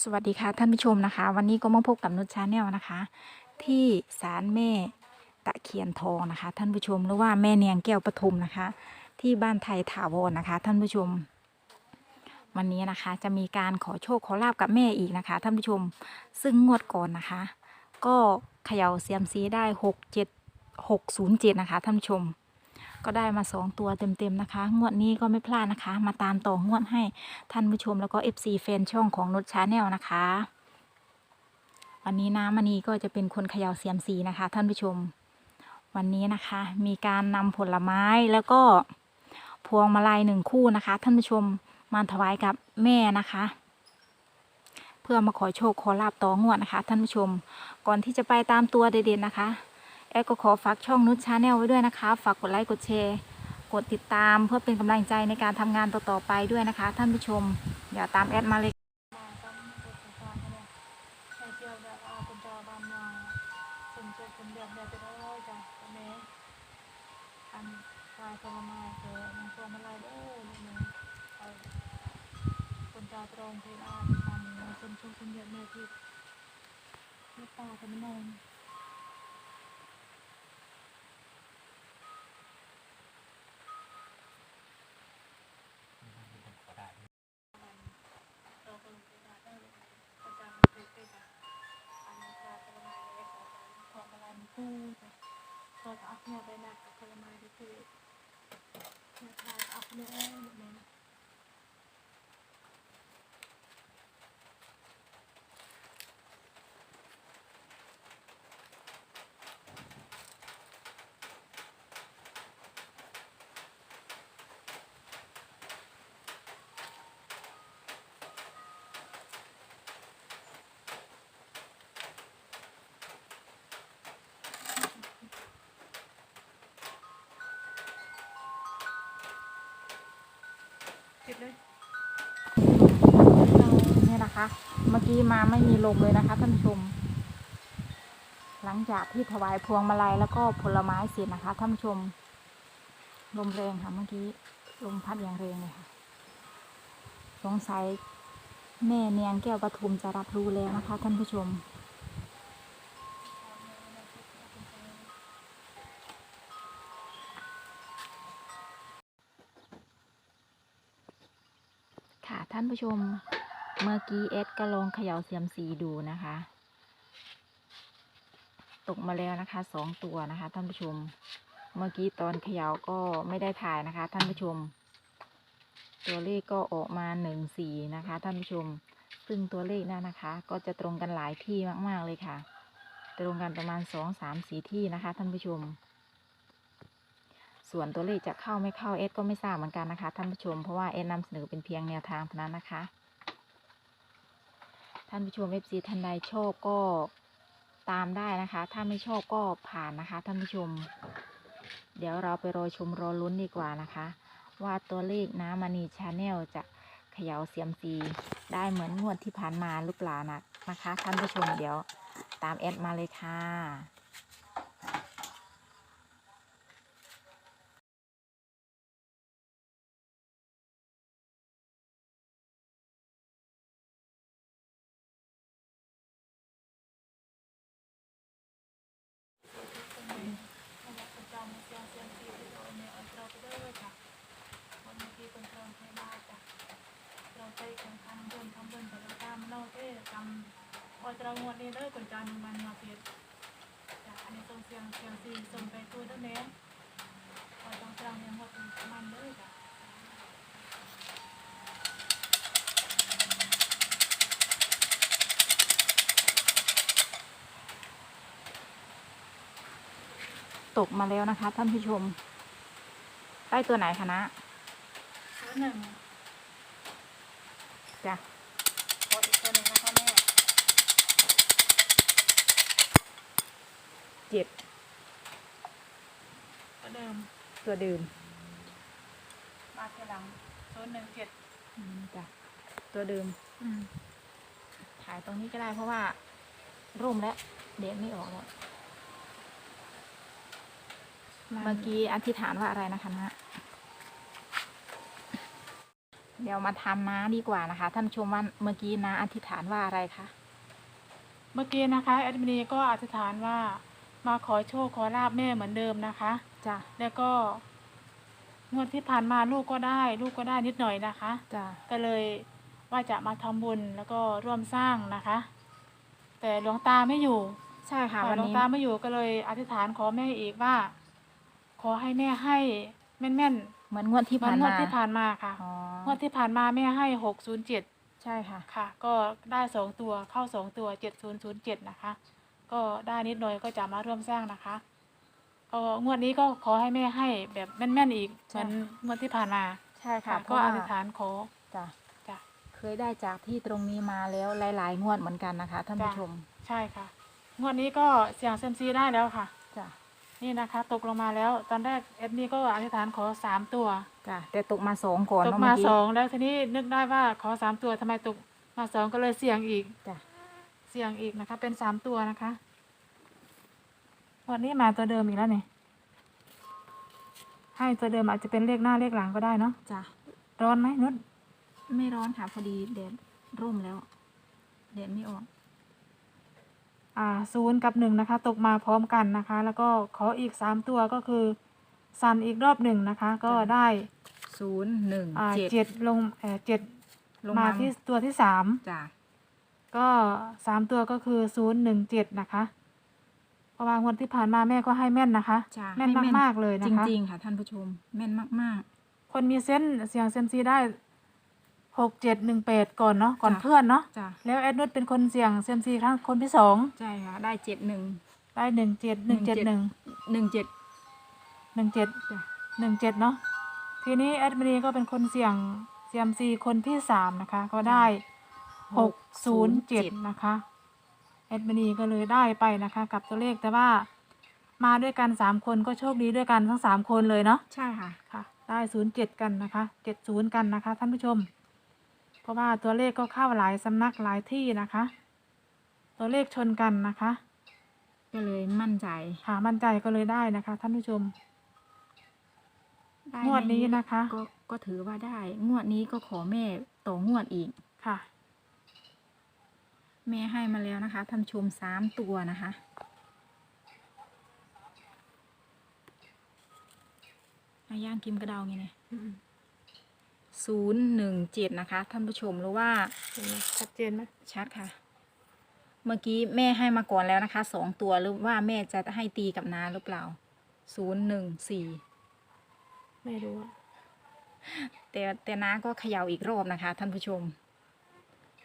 สวัสดีค่ะท่านผู้ชมนะคะ วันนี้ก็มาพบกับนุชชาแนลนะคะ ที่ศาลแม่ตะเคียนทองนะคะ ท่านผู้ชมหรือว่าแม่เนียงแก้วปทุมนะคะ ที่บ้านไทยถาวรนะคะ ท่านผู้ชม วันนี้นะคะจะมีการขอโชคขอลาบกับแม่อีกนะคะ ท่านผู้ชมซึ่งงวดก่อนนะคะ ก็เขย่าเซียมซีได้หกเจ็ดหกศูนย์เจ็ดนะคะ ท่านผู้ชม ก็ได้มาสองตัวเต็ม ๆ นะคะ งวดนี้ก็ไม่พลาดนะคะ มาตามต่องวดให้ท่านผู้ชมแล้วก็ FC แฟนช่องของนุชชาแนลนะคะ วันนี้น้ำมณีก็จะเป็นคนเขย่าเสียมซีนะคะ ท่านผู้ชม วันนี้นะคะ มีการนำผลไม้แล้วก็พวงมาลัยหนึ่งคู่นะคะ ท่านผู้ชมมาถวายกับแม่นะคะ เพื่อมาขอโชคขอลาบต่องวดนะคะ ท่านผู้ชม ก่อนที่จะไปตามตัวเด็ดๆนะคะ แอดก็ขอฝากช่องนุชชาแนลไว้ด้วยนะคะ ฝากกดไลค์กดแชร์ กดติดตามเพื่อเป็นกำลังใจในการทำงานต่อๆไปด้วยนะคะ ท่านผู้ชมอย่าตามแอดมาเลยตรงเพลอาร์ตมันชมชมคุณเยอะแม่ที่ไม่ตากันไม่มอง เนี่ยไปหนักกับผลไม้ที่คือเนี่ยทานเนี่ยแบบนี้ปิด เมื่อกี้มาไม่มีลมเลยนะคะท่านผู้ชม หลังจากที่ถวายพวงมาลัยแล้วก็ผลไม้เสร็จนะคะท่านผู้ชม ลมแรงค่ะเมื่อกี้ลมพัดอย่างแรงเลยค่ะ สงสัยแม่เนียงแก้วปทุมจะรับรู้แล้วนะคะท่านผู้ชมค่ะท่านผู้ชม เมื่อกี้เอสก็ลองเขย่าเสียมซีดูนะคะ ตกมาแล้วนะคะสองตัวนะคะ ท่านผู้ชม เมื่อกี้ตอนเขย่าก็ไม่ได้ถ่ายนะคะ ท่านผู้ชม ตัวเลขก็ออกมาหนึ่งสี่นะคะ ท่านผู้ชม ซึ่งตัวเลขนั่นนะคะ ก็จะตรงกันหลายที่มาก ๆ เลยค่ะ ตรงกันประมาณสองสามสี่ที่นะคะ ท่านผู้ชม ส่วนตัวเลขจะเข้าไม่เข้าเอสก็ไม่ทราบเหมือนกันนะคะ ท่านผู้ชมเพราะว่าเอสนำเสนอเป็นเพียงแนวทางเท่านั้นนะคะ ท่านผู้ชมเอฟซีท่านใดชอบก็ตามได้นะคะ ถ้าไม่ชอบก็ผ่านนะคะท่านผู้ชม เดี๋ยวเราไปรอชมรอลุ้นดีกว่านะคะ ว่าตัวเลขน้ำมณีชาแนลจะเขย่าเสียมซีได้เหมือนงวดที่ผ่านมาหรือเปล่านะนะคะ ท่านผู้ชมเดี๋ยวตามแอดมาเลยค่ะประจำเสียงเสียงสีที่เราเนี่ยเราไปด้วยค่ะวันนี้เป็นตรงเพลอาร์ตจ้ะเรา ไปแข่งขันเดินทำเดินแต่ละตามเราเอ๊ะจำพอจะงวดนี้เลยคนจานมันมาเพียจ้ะอันนี้ตรงเสียงเสียงสีส่งไปตัวด้านนี้พอตรงกลางเนี่ยหมดมันเลยจ้ะตกมาแล้วนะคะท่านผู้ชม ได้ตัวไหนคะนะตัวหนึ่ง จ้ะพออีกตัวหนึ่งนะคะแม่เจ็ดตัวเดิมตัวเดิมมาทีหลังตัวหนึ่งเจ็ดอืมจ้ะตัวเดิม อืมถ่ายตรงนี้ก็ได้เพราะว่าร่มแล้วเด็ดไม่ออกแล้ว เมื่อกี้อธิษฐานว่าอะไรนะคะนะ เดี๋ยวมาทำน้าดีกว่านะคะ ท่านผู้ชมว่าเมื่อกี้น้าอธิษฐานว่าอะไรคะ เมื่อกี้นะคะแอดมินีก็อธิษฐานว่ามาขอโชคขอลาบแม่เหมือนเดิมนะคะจ้ะแล้วก็งวดที่ผ่านมาลูกก็ได้ ลูกก็ได้นิดหน่อยนะคะจ้ะก็เลยว่าจะมาทำบุญแล้วก็ร่วมสร้างนะคะ แต่หลวงตาไม่อยู่ใช่ค่ะค่ะวันหลวงนี้ตาไม่อยู่ก็เลยอธิษฐานขอแม่อีกว่า ขอให้แม่ให้แม่น เหมือนงวดๆที่เหมือผ่านนงวมาดที่ผ่านมาค่ะอ๋องวดที่ผ่านมาแม่ให้หกศูนย์เจ็ดใช่ค่ะ ค่ะ ก็ได้สองตัวเข้าสองตัวเจ็ดศูนย์ศูนย์เจ็ดนะคะ ก็ได้นิดหน่อยก็จะมาร่วมสร้างนะคะก็งวดนี้ก็ขอให้แม่ให้แบบแม่นๆอีกเหใช่มือนงวดที่ผ่านมาใช่ค่ะค่ะ เพก็ราะอว่าธิษฐานขอจ้ะจ้ะ เคยได้จากที่ตรงนี้มาแล้วหลาย ๆ งวดเหมือนกันนะคะท่านผู้ชม ใช่ค่ะ งวดนี้ก็เสี่ยงเซยมซีได้แล้วค่ะจ้ะ นี่นะคะ ตกลงมาแล้ว ตอนแรกเอ็ดมี่ก็อธิษฐานขอสามตัว จ้ะแต่ตกมาสองก่อนตกเนาะมาเมื่อกี้สองแล้วทีนี้นึกได้ว่าขอสามตัวทำไมตกมาสองก็เลยเสี่ยงอีก จ้ะเสี่ยงอีกนะคะ เป็นสามตัวนะคะวันนี้มาตัวเดิมอีกแล้วเนี่ยให้ตัวเดิมอาจจะเป็นเลขหน้าเลขหลังก็ได้เนาะจ้ะร้อนไหมนุชไม่ร้อนค่ะพอดีแดดร่มแล้วแดดไม่ออก อ่าศูนย์กับหนึ่งนะคะตกมาพร้อมกันนะคะ แล้วก็ขออีกสามตัวก็คือสันอีกรอบหนึ่งนะคะ ก็ได้ศูนย์หนึ่งอ่าเจ็ดเจ็ดลงเอ่อเจ็ดลงมามาที่ตัวที่สามจ้ะก็สามตัวก็คือศูนย์หนึ่งเจ็ดนะคะเพราะว่างวดที่ผ่านมาแม่ก็ให้แม่นนะคะ จ้ะแม่นให้มากๆเลยจนะคะ ริง ๆ ค่ะท่านผู้ชม แม่นมากคนมีเส้นเสียงเซยมซีได้ หกเจ็ดหนึ่งแปดก่อนเนาะก่อนจ้ะ เพื่อนเนาะๆจ้ะแล้วแอดนุชเป็นคนเสียงเซยมซีครั้งคนที่สองใช่ค่ะ ได้เจ็ดหนึ่ง ได้หนึ่งเจ็ดหนึ่งเจ็ดหนึ่ง หนึ่งเจ็ด หนึ่งเจ็ดจ้ะ หนึ่งเจ็ดเนาะทีนี้แอดมินีก็เป็นคนเสี่ยงเซียมซีคนที่สามนะคะ ก็ได้หกศูนย์เจ็ดนะคะแอดมินีก็เลยได้ไปนะคะ กับตัวเลขแต่ว่ามาด้วยกันสามคนก็โชคดีด้วยกันทั้งสามคนเลยเนาะใช่ค่ะ ค่ะ ได้ศูนย์เจ็ดกันนะคะเจ็ดศูนย์กันนะคะ ท่านผู้ชม เพราะว่าตัวเลขก็เข้าหลายสำนักหลายที่นะคะ ตัวเลขชนกันนะคะ ก็เลยมั่นใจหามั่นใจก็เลยได้นะคะ ท่านผู้ชมได้งวดนี้ไม่เยอนะคะ ก็ก็ถือว่าได้ งวดนี้ก็ขอแม่ต่องวดอีก ค่ะ แม่ให้มาแล้วนะคะท่านผู้ชมสามตัวนะคะ อาย่างกิมกระเดาไงเนี่ย ศูนย์หนึ่งเจ็ดนะคะ ท่านผู้ชมหรือว่าเห็นไหมชัดเจนไหมชัดค่ะ เมื่อกี้แม่ให้มาก่อนแล้วนะคะสองตัวหรือว่าแม่จะให้ตีกับนาหรือเปล่าศูนย์หนึ่งสี่ไม่รู้อะแต่แต่น้าก็เขย่าอีกรอบนะคะ ท่านผู้ชม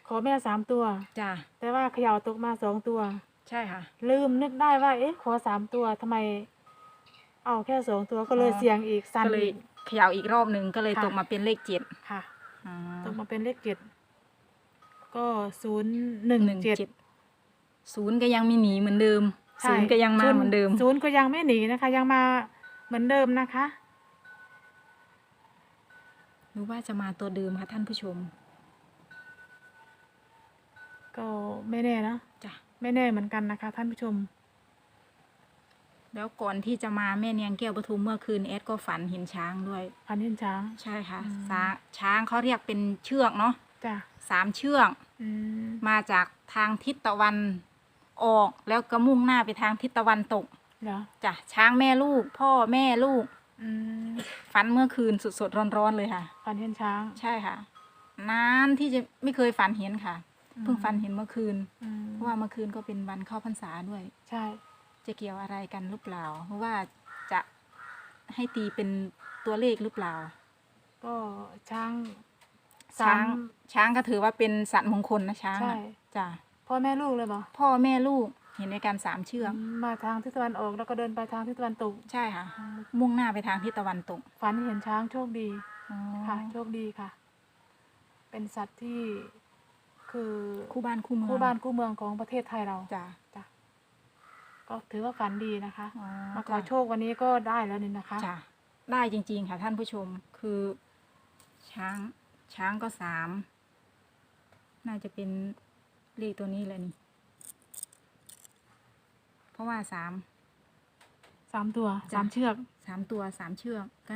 ขอแม่สามตัว จ้าแต่ว่าเขย่าตกมาสองตัว ใช่ค่ะ ลืมนึกได้ว่า เอ๊ะ ขอสามตัวทำไม เอาแค่สองตัวก็เลยอ๋อเสียงอีกสั้นก็เลยอีก เขย่าอีกรอบหนึ่งก็เลยค่ะ ตกมาเป็นเลขเจ็ดค่ะอ๋อตกมาเป็นเลขเจ็ดก็ศูนย์หนึ่งหนึ่งเจ็ด เจ็ดศูนย์ก็ยังไม่หนีเหมือนเดิมศูนย์ก็ยังมาเหมือนเดิม ศูนย์ก็ยังไม่หนีนะคะ ยังมาเหมือนเดิมนะคะ หรือว่าจะมาตัวเดิมค่ะท่านผู้ชมก็ไม่แน่นะจ้ะไม่แน่เหมือนกันนะคะ ท่านผู้ชม แล้วก่อนที่จะมาแม่เนียงแก้วปทุมเมื่อคืนแอดก็ฝันเห็นช้างด้วย พันเห็นช้าง ใช่ค่ะอืม ช้างช้างเขาเรียกเป็นเชือกเนาะจ้ะสามเชือก อืมมาจากทางทิศตะวันออกแล้วก็มุ่งหน้าไปทางทิศตะวันตกเหรอจ้ะช้างแม่ลูก พ่อแม่ลูก อืมฝันเมื่อคืนสดๆร้อนๆเลยค่ะ พันเห็นช้างใช่ค่ะ นานที่จะไม่เคยฝันเห็นค่ะ เพิ่งฝันเห็นเมื่อคืน อืมเพราะว่าเมื่อคืนก็เป็นวันเข้าพรรษาด้วย ใช่ จะเกี่ยวอะไรกันหรือเปล่าเพราะว่าจะให้ตีเป็นตัวเลขหรือเปล่า ก็ช้างช้างสมช้างก็ถือว่าเป็นสัตว์มงคลนะช้างใช่อะจ้ะพ่อแม่ลูกเลยบ่พ่อแม่ลูกเห็นในการสามเชือกมมาทางทิศตะวันออกแล้วก็เดินไปทางทิศตะวันตกใช่ค่ะ มุ่งหน้าไปทางทิศตะวันตกฝันเห็นช้างโชคดีอ๋อค่ะ โชคดีค่ะ เป็นสัตว์ที่คือคู่บ้านคู่เมืองคู่บ้านคู่เมืองของประเทศไทยเรา จ้ะจ้ะ ก็ถือว่าฝันดีนะคะอ๋อมาขอโชควันนี้ก็ได้แล้วนี่นะคะ จ้ะได้จริง ๆ ค่ะ ท่านผู้ชมคือ ช้าง ช้างก็สามน่าจะเป็นเลขตัวนี้แหละนี่ เพราะว่าสาม สามตัวจ้ะ สามเชือกสามตัวสามเชือกก็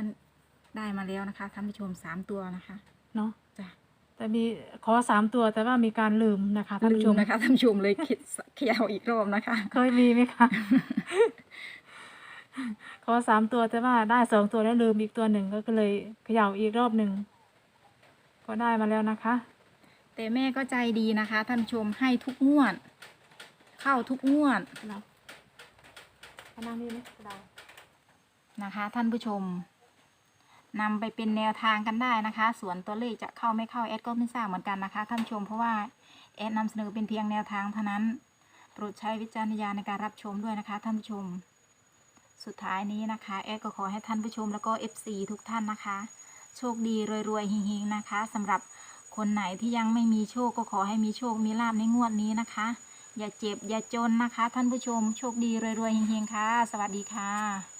ได้มาแล้วนะคะท่านผู้ชมสามตัวนะคะ เนาะ แต่มีขอสามตัวแต่ว่ามีการลืมนะคะท่านลืผู้ชมมนะคะท่านผู้ชมเลยคิดเขย่าอีกรอบนะคะ เคยมีไหมคะ ขอสามตัวแต่ว่าได้สองตัวแล้วลืมอีกตัวหนึ่งก็เลยเขย่าอีกรอบหนึ่งก็ได้มาแล้วนะคะ แต่แม่ก็ใจดีนะคะท่านผู้ชมให้ทุกงวด เข้าทุกงวด เราอันนั่งนี่ไหมเรานะคะ ท่านผู้ชม นำไปเป็นแนวทางกันได้นะคะ ส่วนตัวเลขจะเข้าไม่เข้าแอดก็ไม่ทราบเหมือนกันนะคะท่านผู้ชมเพราะว่าแอดนำเสนอเป็นเพียงแนวทางเท่านั้นโปรดใช้วิจารณญาณในการรับชมด้วยนะคะ ท่านผู้ชม สุดท้ายนี้นะคะแอดก็ขอให้ท่านผู้ชมแล้วก็ FC ทุกท่านนะคะ โชคดีรวยๆเฮงๆนะคะสำหรับคนไหนที่ยังไม่มีโชคก็ขอให้มีโชคมีลาบในงวดนี้นะคะ อย่าเจ็บอย่าจนนะคะ ท่านผู้ชมโชคดีรวยๆเฮงๆค่ะ สวัสดีค่ะ